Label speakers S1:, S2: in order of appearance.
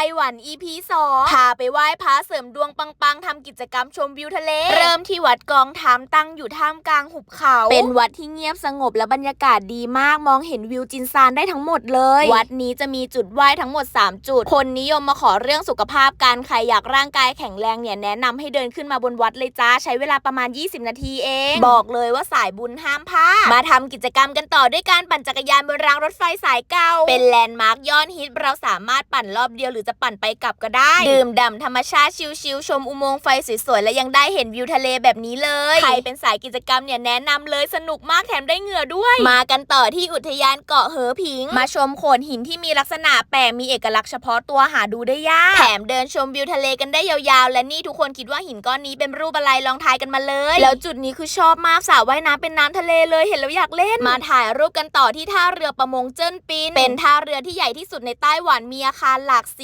S1: ต้หวัน EP 2พาไปไหว้พระเสริมดวงปังๆทำกิจกรรมชมวิวทะเล เริ่มที่วัดกองถามตั้งอยู่ท่ามกลางหุบเขา เป็นวัดที่เงียบสงบและบรรยากาศดีมากมองเห็นวิวจินซานได้ทั้งหมดเลย วัดนี้จะมีจุดไหว้ทั้งหมด 3 จุด คนนิยมมาขอเรื่องสุขภาพการใครอยากร่างกายแข็งแรงเนี่ยแนะนำให้เดินขึ้นมาบนวัดเลยจ้าใช้เวลาประมาณ 20 นาทีเอง บอกเลยว่าสายบุญห้ามพลาดมาทำกิจกรรมกันต่อด้วยการปั่นจักรยานบนรางรถไฟสายเก่าเป็นแลนด์มาร์คยอดฮิตเราสามารถปั่นรอบเดียวหรือจะปั่นไปกลับก็ได้ ดื่มด่ำธรรมชาติชิลๆชมอุโมงค์ไฟสวยๆและยังได้เห็นวิวทะเลแบบนี้เลย ใครเป็นสายกิจกรรมเนี่ยแนะนำเลยสนุกมากแถมได้เหงื่อด้วย มากันต่อที่อุทยานเกาะเหอผิง มาชมโขดหินที่มีลักษณะแปลกมีเอกลักษณ์เฉพาะตัวหาดูได้ยาก แถมเดินชมวิวทะเลกันได้ยาวๆ และนี่ทุกคนคิดว่าหินก้อนนี้เป็นรูปอะไรลองทายกันมาเลย แล้วจุดนี้คือชอบมากสระว่ายน้ำเป็นน้ำทะเลเลยเห็นแล้วอยากเล่น มาถ่ายรูปกันต่อที่ท่าเรือประมงเจิ้นปิน เป็นท่าเรือที่ใหญ่ที่สุดในไต้หวันมีอาคารหลากสี